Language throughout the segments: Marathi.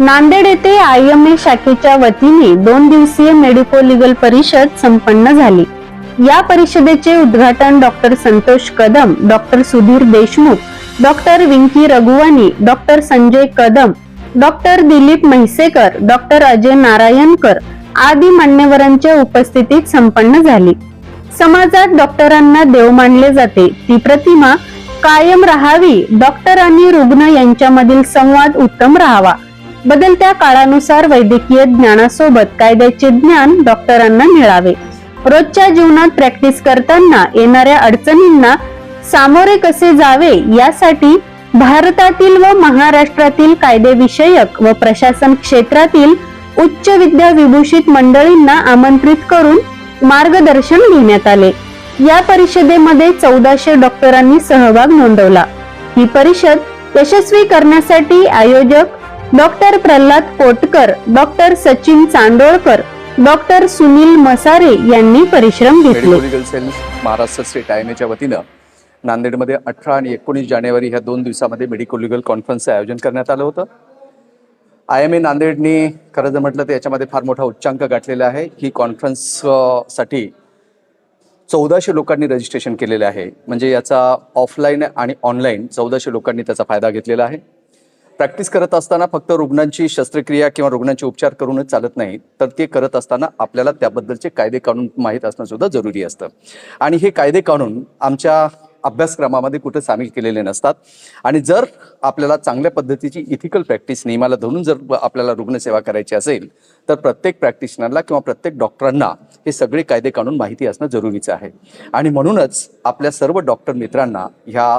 नांदेड येथे आय एम ए शाखेच्या वतीने दोन दिवसीय मेडिको लिगल परिषद संपन्न झाली. या परिषदेचे उद्घाटन doctor Santosh Kadam doctor Sudhir Deshmukh doctor Vinky Raghuwani doctor Sanjay Kadam doctor Dilip Mhaisekar doctor Ajay Narayankar आदी मान्यवरांच्या उपस्थितीत संपन्न झाली. समाजात डॉक्टरांना देव मानले जाते. ती प्रतिमा कायम राहावी डॉक्टर आणि रुग्ण यांच्यामधील संवाद उत्तम राहावा. बदलत्या काळानुसार वैद्यकीय ज्ञानासोबत कायद्याचे ज्ञान डॉक्टरांना मिळावे. रोजच्या जीवनात प्रॅक्टिस करताना येणाऱ्या अडचणींना सामोरे कसे जावे यासाठी भारतातील व महाराष्ट्रातील कायदेविषयक व प्रशासन क्षेत्रातील उच्च विद्या विभूषित मंडळींना आमंत्रित करून मार्गदर्शन घेण्यात आले. या परिषदेमध्ये चौदाशे डॉक्टरांनी सहभाग नोंदवला. ही परिषद यशस्वी करण्यासाठी आयोजक doctor Pralhad Kotkar doctor Sachin Chandolkar doctor Sunil Masare यांनी परिश्रम घेतले. महाराष्ट्र स्टेट आय एम वतीनं नांदेडमध्ये अठरा आणि एकोणीस जानेवारी ह्या दोन दिवसामध्ये मेडिको लिगल कॉन्फरन्सचं आयोजन करण्यात आलं होतं. आय एम ए नांदेडनी खरं जर म्हटलं तर याच्यामध्ये फार मोठा उच्चांक गाठलेला आहे. ही कॉन्फरन्ससाठी चौदाशे लोकांनी रजिस्ट्रेशन केलेलं आहे. म्हणजे याचा ऑफलाईन आणि ऑनलाईन चौदाशे लोकांनी त्याचा फायदा घेतलेला आहे. प्रॅक्टिस करत असताना फक्त रुग्णांची शस्त्रक्रिया किंवा रुग्णांचे उपचार करूनच चालत नाही तर ते करत असताना आपल्याला त्याबद्दलचे कायदे कानून माहीत असणं सुद्धा जरुरी असतं. आणि हे कायदे कानून आमच्या अभ्यासक्रमामध्ये कुठे सामील केलेले नसतात. आणि जर आपल्याला चांगल्या पद्धतीची इथिकल प्रॅक्टिस नियमाला धरून जर आपल्याला रुग्णसेवा करायची असेल तर प्रत्येक प्रॅक्टिशनरला किंवा प्रत्येक डॉक्टरांना हे सगळे कायदे काढून माहिती असणं जरुरीचं आहे. आणि म्हणूनच आपल्या सर्व डॉक्टर मित्रांना ह्या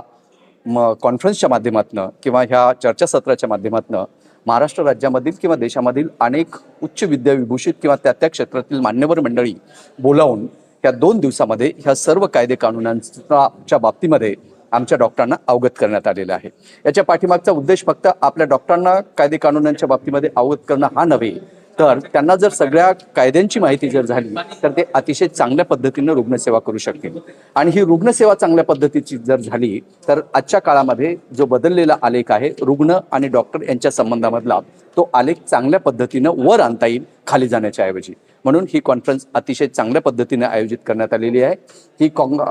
म कॉन्फरन्सच्या माध्यमातून किंवा ह्या चर्चासत्राच्या माध्यमातून महाराष्ट्र राज्यामधील किंवा देशामधील अनेक उच्च विद्याविभूषित किंवा त्या त्या क्षेत्रातील मान्यवर मंडळी बोलावून ह्या दोन दिवसामध्ये ह्या सर्व कायदे कानुनांच्या बाबतीमध्ये आमच्या डॉक्टरांना अवगत करण्यात आलेला आहे. याच्या पाठीमागचा उद्देश फक्त आपल्या डॉक्टरांना कायदे कानुनांच्या बाबतीमध्ये अवगत करणं हा नव्हे तर त्यांना जर सगळ्या कायद्यांची माहिती जर झाली तर ते अतिशय चांगल्या पद्धतीनं रुग्णसेवा करू शकतील. आणि ही रुग्णसेवा चांगल्या पद्धतीची जर झाली तर आजच्या काळामध्ये जो बदललेला आलेख आहे रुग्ण आणि डॉक्टर यांच्या संबंधामधला तो आलेख चांगल्या पद्धतीनं वर आणता येईल खाली जाण्याच्या ऐवजी. म्हणून ही कॉन्फरन्स अतिशय चांगल्या पद्धतीने आयोजित करण्यात आलेली आहे. ही कॉंग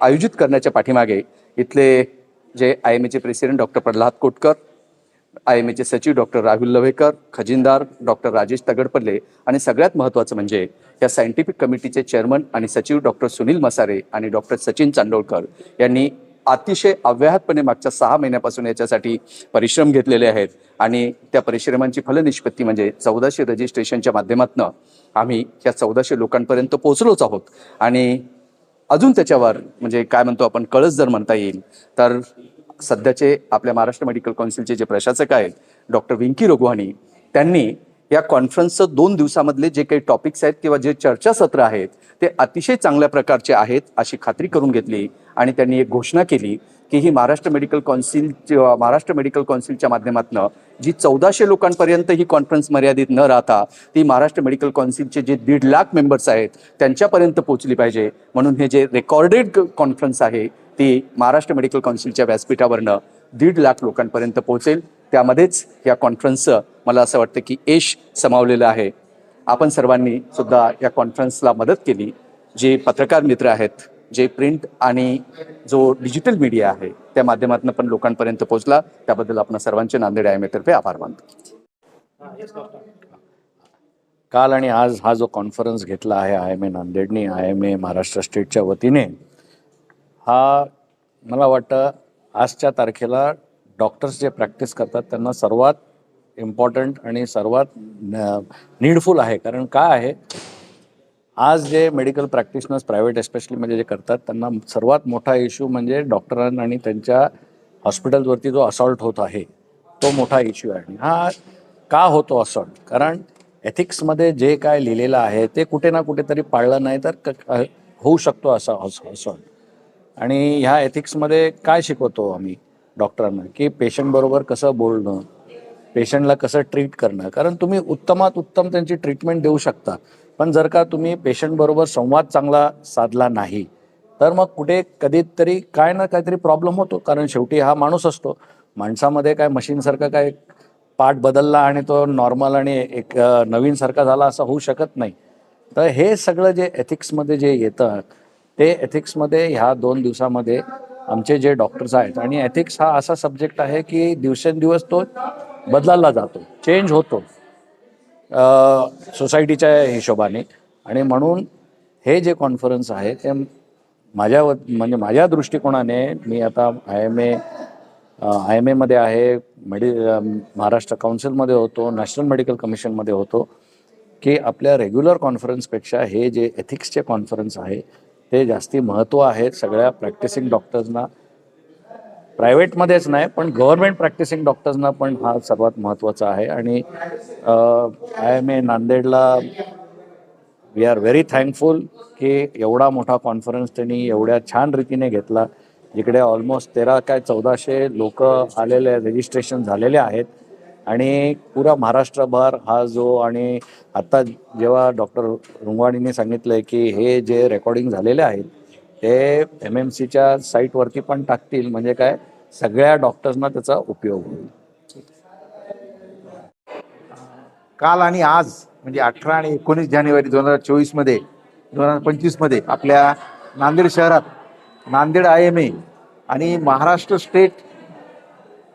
आयोजित करण्याच्या पाठीमागे इथले जे I M एचे president doctor Pralhad Kotkar I M एचे सचिव डॉक्टर राहुल लवेकर खजिनदार डॉक्टर राजेश तगडपल्ले आणि सगळ्यात महत्त्वाचं म्हणजे या सायंटिफिक कमिटीचे चेअरमन आणि सचिव डॉक्टर सुनील मसारे आणि डॉक्टर सचिन चांदोळकर यांनी अतिशय अव्याहतपणे मागच्या सहा महिन्यापासून याच्यासाठी परिश्रम घेतलेले आहेत आणि त्या परिश्रमांची फलनिष्पत्ती म्हणजे चौदाशे रजिस्ट्रेशनच्या माध्यमातून आम्ही या चौदाशे लोकांपर्यंत पोहोचलोच आहोत. आणि अजून त्याच्यावर म्हणजे काय म्हणतो आपण कळस जर म्हणता येईल तर सध्याचे आपल्या महाराष्ट्र मेडिकल काउन्सिलचे जे प्रशासक आहेत डॉक्टर विंकी रघुवाणी त्यांनी या कॉन्फरन्सचं दोन दिवसामधले जे काही टॉपिक्स आहेत किंवा जे चर्चासत्र आहेत ते अतिशय चांगल्या प्रकारचे आहेत अशी खात्री करून घेतली आणि त्यांनी एक घोषणा केली की ही Maharashtra medical council Maharashtra medical काउन्सिलच्या माध्यमातून जी चौदाशे लोकांपर्यंत ही कॉन्फरन्स मर्यादित न राहता ती महाराष्ट्र मेडिकल काउन्सिलचे जे दीड लाख मेंबर्स आहेत त्यांच्यापर्यंत पोहोचली पाहिजे. म्हणून हे जे रेकॉर्डेड कॉन्फरन्स आहे ती महाराष्ट्र मेडिकल काउन्सिलच्या व्यासपीठावरनं दीड लाख लोकांपर्यंत पोहोचेल. त्यामध्येच या कॉन्फरन्सचं मला असं वाटतं की यश समावलेलं आहे. आपण सर्वांनी सुद्धा या कॉन्फरन्सला मदत केली. जे पत्रकार मित्र आहेत जे प्रिंट आणि जो डिजिटल मीडिया आहे त्या माध्यमातून पण लोकांपर्यंत पोहोचला. त्याबद्दल आपण सर्वांचे नांदेड आयमेतर्फे तर्फे आभार मानतो. काल आणि आज हा जो कॉन्फरन्स घेतला आहे आय एम ए नांदेडनी आय एम ए महाराष्ट्र स्टेटच्या वतीने हा मला वाटतं आजच्या तारखेला डॉक्टर्स जे प्रॅक्टिस करतात त्यांना सर्वात इम्पॉर्टंट आणि सर्वात नीडफुल आहे. कारण काय आहे? आज जे मेडिकल प्रॅक्टिशनर्स प्रायव्हेट एस्पेशली म्हणजे जे करतात त्यांना सर्वात मोठा इश्यू म्हणजे डॉक्टरांना आणि त्यांच्या हॉस्पिटलवरती जो असॉल्ट होत आहे तो मोठा इश्यू आहे. आणि हा का होतो असॉल्ट कारण एथिक्समध्ये जे काय लिहिलेलं आहे ते कुठे ना कुठेतरी पाळलं नाही तर क- होऊ शकतो असा असॉल्ट आणि ह्या एथिक्समध्ये काय शिकवतो आम्ही डॉक्टरांना की पेशंटबरोबर कसं बोलणं पेशंटला कसं ट्रीट करणं? कारण तुम्ही उत्तमात उत्तम त्यांची ट्रीटमेंट देऊ शकता. पण जर का तुम्ही पेशंटबरोबर संवाद चांगला साधला नाही तर मग कुठे कधीतरी काय ना काहीतरी प्रॉब्लेम होतो. कारण शेवटी हा माणूस असतो. माणसामध्ये काय मशीनसारखं काय पार्ट बदलला आणि तो नॉर्मल आणि एक नवीनसारखा झाला असं होऊ शकत नाही. तर हे सगळं जे एथिक्समध्ये जे येतं ते एथिक्समध्ये ह्या दोन दिवसामध्ये आमचे जे डॉक्टर्स आहेत आणि एथिक्स हा असा सब्जेक्ट आहे की दिवसेंदिवस तो बदलायला जातो चेंज होतो सोसायटीच्या हिशोबाने. आणि म्हणून हे जे कॉन्फरन्स आहे ते माझ्या व म्हणजे माझ्या दृष्टिकोनाने मी आता I M A I M एमध्ये आहे मेडि महाराष्ट्र काउन्सिलमध्ये होतो नॅशनल मेडिकल कमिशनमध्ये होतो की आपल्या रेग्युलर कॉन्फरन्सपेक्षा हे जे एथिक्सचे कॉन्फरन्स आहे हे जास्ती महत्त्व आहेत सगळ्या प्रॅक्टिसिंग डॉक्टर्सना प्रायव्हेटमध्येच नाही पण गव्हर्नमेंट प्रॅक्टिसिंग डॉक्टर्सना पण हा सर्वात महत्त्वाचा आहे. आणि आय एम ए नांदेडला वी आर व्हेरी थँकफुल की एवढा मोठा कॉन्फरन्स त्यांनी एवढ्या छान रीतीने घेतला. जिकडे ऑलमोस्ट तेरा काय चौदाशे लोक आलेले रजिस्ट्रेशन झालेले आहेत. आणि पुरा महाराष्ट्रभर हा जो आणि आता जेव्हा डॉक्टर रुंगवाणीने सांगितलं की हे जे रेकॉर्डिंग झालेले आहेत ते एम एम सीच्या साईटवरती पण टाकतील. म्हणजे काय? सगळ्या डॉक्टर्सना त्याचा उपयोग होईल. काल आणि आज म्हणजे अठरा आणि एकोणीस जानेवारी दोन हजार चोवीसमध्ये दोन हजार पंचवीसमध्ये आपल्या नांदेड शहरात नांदेड आय एम ए आणि महाराष्ट्र स्टेट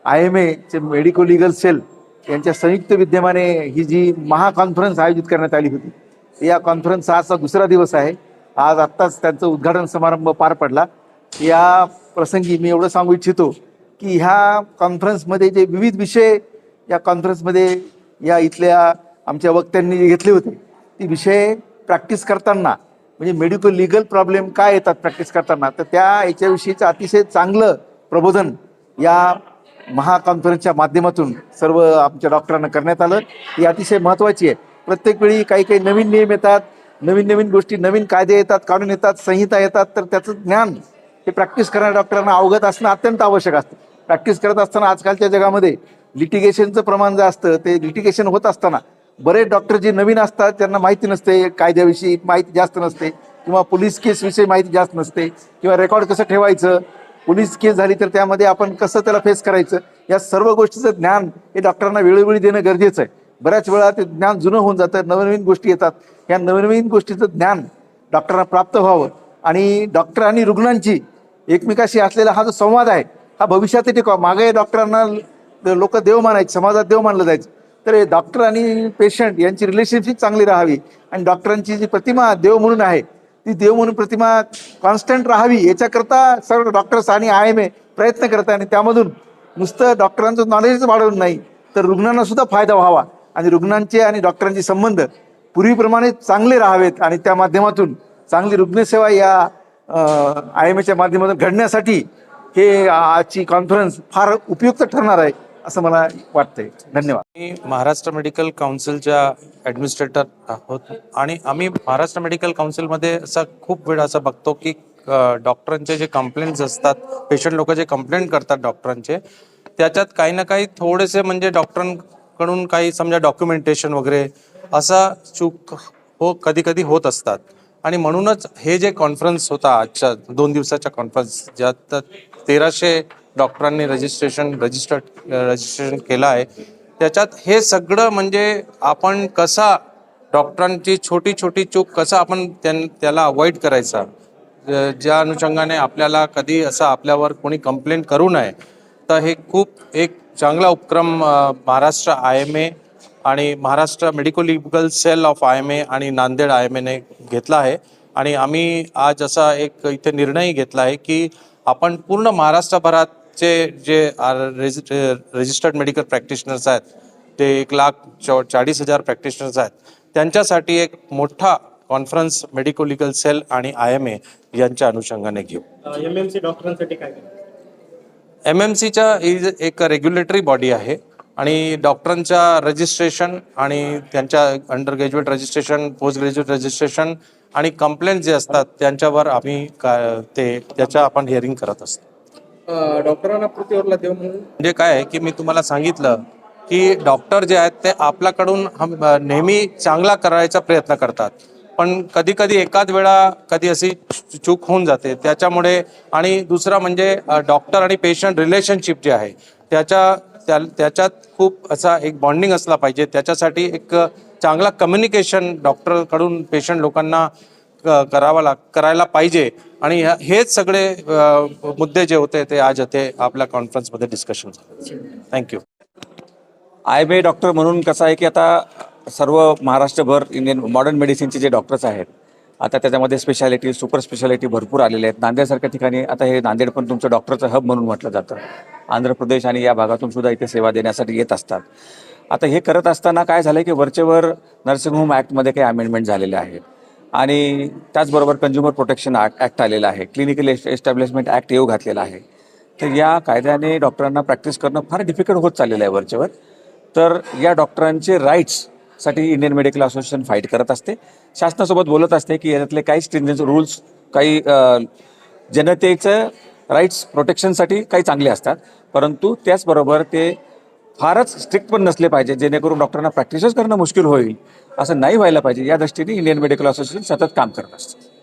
आय एम एचे मेडिको लिगल सेल यांच्या संयुक्त विद्यमाने ही जी महाकॉन्फरन्स आयोजित करण्यात आली होती या कॉन्फरन्सचा आजचा दुसरा दिवस आहे. आज आत्ताच त्यांचं उद्घाटन समारंभ पार पडला. या प्रसंगी मी एवढं सांगू इच्छितो की ह्या कॉन्फरन्समध्ये जे विविध विषय या कॉन्फरन्समध्ये या इथल्या आमच्या वक्त्यांनी जे घेतले होते ते विषय प्रॅक्टिस करताना म्हणजे मेडिकल लिगल प्रॉब्लेम काय येतात प्रॅक्टिस करताना तर त्या याच्याविषयीचं अतिशय चांगलं प्रबोधन या महाकॉन्फरन्सच्या माध्यमातून सर्व आमच्या डॉक्टरांना करण्यात आलं. ही अतिशय महत्त्वाची आहे. प्रत्येक वेळी काही काही नवीन नियम येतात नवीन नवीन गोष्टी नवीन कायदे येतात कानून येतात संहिता येतात तर त्याचं ज्ञान हे प्रॅक्टिस करणाऱ्या डॉक्टरांना अवगत असणं अत्यंत आवश्यक असतं. प्रॅक्टिस करत असताना आजकालच्या जगामध्ये लिटिगेशनचं प्रमाण जे असतं ते लिटिगेशन होत असताना बरेच डॉक्टर जे नवीन असतात त्यांना माहिती नसते कायद्याविषयी माहिती जास्त नसते किंवा पोलीस केसविषयी माहिती जास्त नसते किंवा रेकॉर्ड कसं ठेवायचं पोलीस केस झाली तर त्यामध्ये आपण कसं त्याला फेस करायचं? या सर्व गोष्टीचं ज्ञान हे डॉक्टरांना वेळोवेळी देणं गरजेचं आहे. बऱ्याच वेळा ते ज्ञान जुनं होऊन जातं नवनवीन गोष्टी येतात. या नवनवीन गोष्टीचं ज्ञान डॉक्टरांना प्राप्त व्हावं. आणि डॉक्टर आणि रुग्णांची एकमेकाशी असलेला हा जो संवाद आहे हा भविष्यात टिकवा. मागे डॉक्टरांना लोक देव मानायचे समाजात देव मानलं जायचं. तर हे डॉक्टर आणि पेशंट यांची रिलेशनशिप चांगली राहावी. आणि डॉक्टरांची जी प्रतिमा देव म्हणून आहे ती देव म्हणून प्रतिमा कॉन्स्टंट राहावी याच्याकरता सर्व डॉक्टर्स आणि आय एम ए प्रयत्न करतात आणि त्यामधून नुसतं डॉक्टरांचं नॉलेजच वाढवून नाही तर रुग्णांना सुद्धा फायदा व्हावा. आणि रुग्णांचे आणि डॉक्टरांचे संबंध पूर्वीप्रमाणे चांगले राहावेत. आणि त्या माध्यमातून चांगली रुग्णसेवा या आय एम एच्या माध्यमातून घडण्यासाठी हे आजची कॉन्फरन्स फार उपयुक्त ठरणार आहे. असं मला वाटतंय. धन्यवाद. मी महाराष्ट्र मेडिकल काउन्सिलच्या ॲडमिनिस्ट्रेटर आहोत आणि आम्ही महाराष्ट्र मेडिकल काउन्सिलमध्ये असा खूप वेळ असं बघतो की डॉक्टरांचे जे कंप्लेंट्स असतात पेशंट लोक जे कंप्लेंट करतात डॉक्टरांचे त्याच्यात काही ना काही थोडेसे म्हणजे डॉक्टरांकडून काही समजा डॉक्युमेंटेशन वगैरे असा चूक हो कधी कधी होत असतात. आणि म्हणूनच हे जे कॉन्फरन्स होता आजच्या दोन दिवसाच्या कॉन्फरन्स ज्यात तेराशे डॉक्टरांनी रजिस्ट्रेशन रजिस्टर रजिस्ट्रेशन केलं आहे. त्याच्यात हे सगळं म्हणजे आपण कसा डॉक्टरांची छोटी छोटी चूक कसा आपण त्याला अवॉइड करायचा? ज- ज्या अनुषंगाने आपल्याला कधी असं आपल्यावर कोणी कंप्लेंट करू नये तर हे खूप एक चांगला उपक्रम महाराष्ट्र आय एम ए आणि Maharashtra medico legal cell of I M A आणि नांदेड आय एम एने घेतला आहे. आणि आम्ही आज असा एक इथे निर्णय घेतला आहे की आपण पूर्ण महाराष्ट्रभरात महाराष्ट्रभरातचे जे रजिस्टर्ड मेडिकल प्रॅक्टिशनर्स आहेत ते एक लाख चौ चाळीस हजार प्रॅक्टिशनर्स आहेत. त्यांच्यासाठी एक मोठा कॉन्फरन्स मेडिको लिगल सेल आणि आय एम ए यांच्या अनुषंगाने घेऊ. एम एम सी डॉक्टरांसाठी काय एम एम सीच्या एक रेग्युलेटरी बॉडी आहे आणि डॉक्टरांच्या रजिस्ट्रेशन आणि त्यांच्या under graduate registration post graduate registration आणि कंप्लेंट जे असतात त्यांच्यावर आम्ही का ते त्याच्या आपण हिअरिंग करत असतो. डॉक्टरांना प्रतिवरला देव म्हणून म्हणजे काय आहे की मी तुम्हाला सांगितलं की डॉक्टर जे आहेत ते आपल्याकडून नेहमी चांगला करायचा प्रयत्न करतात. पण कधी कधी एकाच वेळा कधी अशी चूक होऊन जाते. त्याच्यामुळे आणि दुसरा म्हणजे डॉक्टर आणि पेशंट रिलेशनशिप जे आहे त्याच्या त्या त्याच्यात खूप असा एक बॉन्डिंग असला पाहिजे. त्याच्यासाठी एक चांगला कम्युनिकेशन डॉक्टरकडून पेशंट लोकांना क- करावा लाग करायला पाहिजे. आणि हेच सगळे मुद्दे जे होते ते आज इथे आपल्या कॉन्फरन्समध्ये डिस्कशन झाले. Thank you I B doctor म्हणून कसं आहे की आता सर्व महाराष्ट्रभर इंडियन मॉडर्न मेडिसिनचे जे डॉक्टर्स आहेत आता त्याच्यामध्ये स्पेशालिटी सुपर स्पेशालिटी भरपूर आलेले आहेत. नांदेडसारख्या ठिकाणी आता हे नांदेड पण तुमचं डॉक्टरचं हब म्हणून म्हटलं जातं. आंध्र प्रदेश आणि या भागातून सुद्धा इथे सेवा देण्यासाठी येत असतात. आता हे करत असताना काय झालं की वरचेवर नर्सिंग होम ॲक्टमध्ये काही अमेंडमेंट झालेले आहेत. आणि त्याचबरोबर कंझ्युमर प्रोटेक्शन ॲक्ट ॲक्ट आलेला आहे. क्लिनिकल एस्टॅब्लिशमेंट ॲक्ट येऊ घातलेला आहे. तर या कायद्याने डॉक्टरांना प्रॅक्टिस करणं फार डिफिकल्ट होत चाललेलं आहे वरच्यावर. तर या डॉक्टरांचे राईट्ससाठी इंडियन मेडिकल असोसिएशन फाईट करत असते. शासनासोबत बोलत असते की याच्यातले काही स्ट्रिंजन्स रूल्स काही जनतेचं राईट्स प्रोटेक्शनसाठी काही चांगले असतात. परंतु त्याचबरोबर ते फारच स्ट्रिक्ट पण नसले पाहिजे जेणेकरून डॉक्टरांना प्रॅक्टिसच करणं मुश्किल होईल असं नाही व्हायला पाहिजे. या दृष्टीने इंडियन मेडिकल असोसिएशन सतत काम करत असतं.